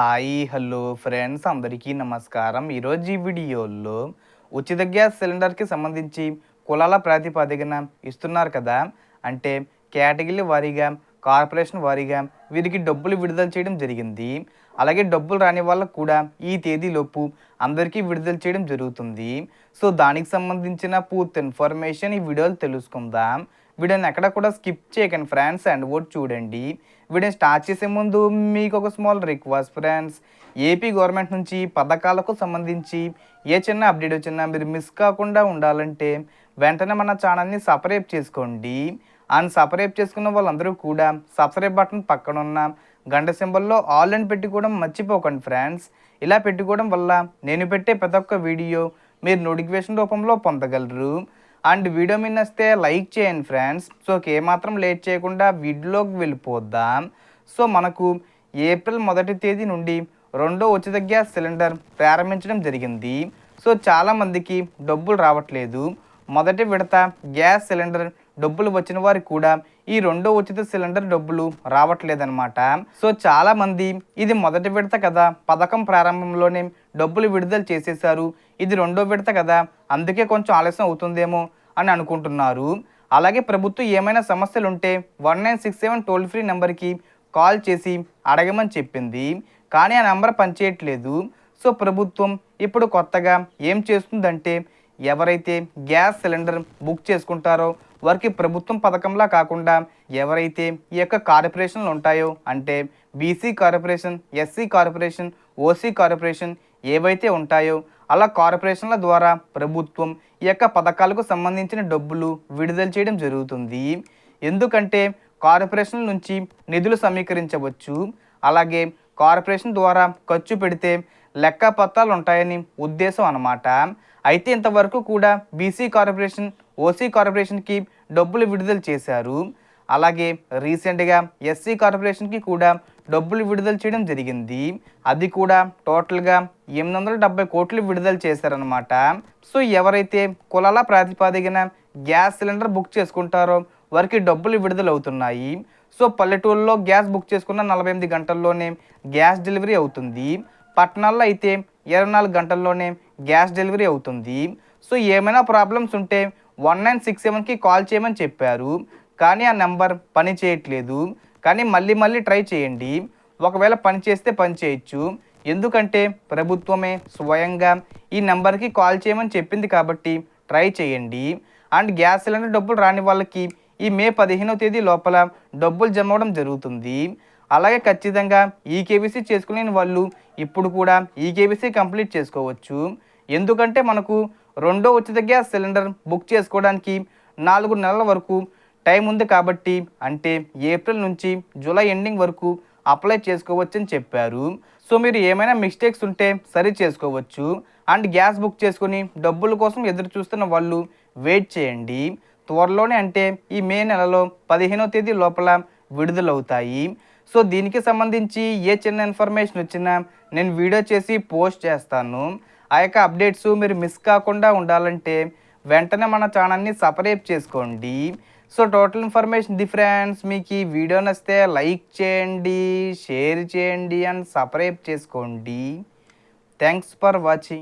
Hi hello friends. అందరికీ నమస్కారం. ఈరోజు ఈ వీడియోలో ఉచిత గ్యాస్ సిలిండర్కి సంబంధించి కులాల ప్రాతిపదికన ఇస్తున్నారు కదా. అంటే కేటగిరీ వారీగా కార్పొరేషన్ వారీగా వీరికి డబ్బులు విడుదల చేయడం జరిగింది. అలాగే డబ్బులు రాని వాళ్ళకు కూడా ఈ తేదీలోపు అందరికీ విడుదల చేయడం జరుగుతుంది. సో దానికి సంబంధించిన పూర్తి ఇన్ఫర్మేషన్ ఈ వీడియోలు తెలుసుకుందాం. వీడియోని ఎక్కడ కూడా స్కిప్ చేయకండి ఫ్రెండ్స్ అండ్ ఓట్ చూడండి. వీడియో స్టార్ట్ చేసే ముందు మీకు ఒక small request friends AP government నుంచి పథకాలకు సంబంధించి ఏ చిన్న అప్డేట్ వచ్చినా మీరు మిస్ కాకుండా ఉండాలంటే వెంటనే మన ఛానల్ని సపరేట్ చేసుకోండి. అండ్ సపరేట్ చేసుకున్న వాళ్ళందరూ కూడా సబ్స్క్రైబ్ బటన్ పక్కన ఉన్న గంట సింబల్లో ఆల్ అని పెట్టుకోవడం మర్చిపోకండి ఫ్రెండ్స్ ఇలా పెట్టుకోవడం వల్ల నేను పెట్టే ప్రతి ఒక్క వీడియో మీరు నోటిఫికేషన్ రూపంలో పొందగలరు. అండ్ వీడియో మీద వస్తే లైక్ చేయండి ఫ్రెండ్స్. సో ఏమాత్రం లేట్ చేయకుండా వీడియోలోకి వెళ్ళిపోద్దాం సో మనకు ఏప్రిల్ మొదటి తేదీ నుండి రెండో ఉచిత గ్యాస్ సిలిండర్ ప్రారంభించడం జరిగింది. సో చాలామందికి డబ్బులు రావట్లేదు. మొదటి విడత గ్యాస్ సిలిండర్ డబ్బులు వచ్చిన వారికి కూడా ఈ రెండో ఉచిత సిలిండర్ డబ్బులు రావట్లేదన్నమాట. సో చాలా మంది ఇది మొదటి విడత కదా పథకం ప్రారంభంలోనే డబ్బులు విడుదల చేసేసారు ఇది రెండో విడత కదా అందుకే కొంచెం ఆలస్యం అవుతుందేమో అని అనుకుంటున్నారు. అలాగే ప్రభుత్వం ఏమైనా సమస్యలు ఉంటే one nine six seven toll free నెంబర్కి కాల్ చేసి అడగమని చెప్పింది. కానీ ఆ నెంబర్ పనిచేయట్లేదు. సో ప్రభుత్వం ఇప్పుడు కొత్తగా ఏం చేస్తుందంటే ఎవరైతే గ్యాస్ సిలిండర్ బుక్ చేసుకుంటారో వారికి ప్రభుత్వం పథకంలా కాకుండా ఎవరైతే ఈ యొక్క కార్పొరేషన్లు ఉంటాయో అంటే BC corporation SC corporation OC corporation ఏవైతే ఉంటాయో అలా కార్పొరేషన్ల ద్వారా ప్రభుత్వం ఈ యొక్క పథకాలకు సంబంధించిన డబ్బులు విడుదల చేయడం జరుగుతుంది. ఎందుకంటే కార్పొరేషన్ల నుంచి నిధులు సమీకరించవచ్చు. అలాగే కార్పొరేషన్ ద్వారా ఖర్చు పెడితే లెక్క పత్రాలు ఉంటాయని ఉద్దేశం అన్నమాట. అయితే ఇంతవరకు కూడా బీసీ కార్పొరేషన్ ఓసీ కార్పొరేషన్కి డబ్బులు విడుదల చేశారు. అలాగే రీసెంట్గా ఎస్సీ కార్పొరేషన్కి కూడా డబ్బులు విడుదల చేయడం జరిగింది. అది కూడా టోటల్గా ఎనిమిది వందల డెబ్బై కోట్లు విడుదల చేశారనమాట సో ఎవరైతే కులాల ప్రాతిపాదికన గ్యాస్ సిలిండర్ బుక్ చేసుకుంటారో వారికి డబ్బులు విడుదల అవుతున్నాయి సో పల్లెటూరులో గ్యాస్ బుక్ చేసుకున్న నలభై ఎనిమిది గంటల్లోనే గ్యాస్ డెలివరీ అవుతుంది. పట్టణాల్లో అయితే ఇరవై నాలుగు గంటల్లోనే గ్యాస్ డెలివరీ అవుతుంది. సో ఏమైనా ప్రాబ్లమ్స్ ఉంటే వన్ నైన్ సిక్స్ సెవెన్కి కాల్ చేయమని చెప్పారు. కానీ ఆ నెంబర్ పని చేయట్లేదు. కానీ మళ్ళీ మళ్ళీ ట్రై చేయండి. ఒకవేళ పని చేస్తే పని చేయొచ్చు. ఎందుకంటే ప్రభుత్వమే స్వయంగా ఈ నెంబర్కి కాల్ చేయమని చెప్పింది కాబట్టి ట్రై చేయండి. అండ్ గ్యాస్ సిలిండర్ డబ్బులు రాని వాళ్ళకి ఈ మే పదిహేనవ తేదీ లోపల డబ్బులు జమ అవడం జరుగుతుంది. అలాగే ఖచ్చితంగా ఈకేబీసీ చేసుకునే వాళ్ళు ఇప్పుడు కూడా ఈకేబీసీ కంప్లీట్ చేసుకోవచ్చు. ఎందుకంటే మనకు రెండో ఉచిత గ్యాస్ సిలిండర్ బుక్ చేసుకోవడానికి నాలుగు నెలల వరకు టైం ఉంది కాబట్టి అంటే ఏప్రిల్ నుంచి జూలై ఎండింగ్ వరకు అప్లై చేసుకోవచ్చని చెప్పారు. సో మీరు ఏమైనా మిస్టేక్స్ ఉంటే సరి చేసుకోవచ్చు. అండ్ గ్యాస్ బుక్ చేసుకొని డబ్బుల కోసం ఎదురు చూస్తున్న వాళ్ళు వెయిట్ చేయండి. త్వరలోనే అంటే ఈ మే నెలలో పదిహేనో తేదీ లోపల విడుదలవుతాయి. సో దీనికి సంబంధించి ఏ చిన్న ఇన్ఫర్మేషన్ వచ్చినా నేను వీడియో చేసి పోస్ట్ చేస్తాను. ఆ యొక్క అప్డేట్స్ మీరు మిస్ కాకుండా ఉండాలంటే వెంటనే మన ఛానల్ని సపరేట్ చేసుకోండి. So total information the friends మీకు ఈ వీడియో నచ్చితే లైక్ చేయండి షేర్ చేయండి అండ్ సబ్స్క్రైబ్ చేసుకోండి. Thanks for watching.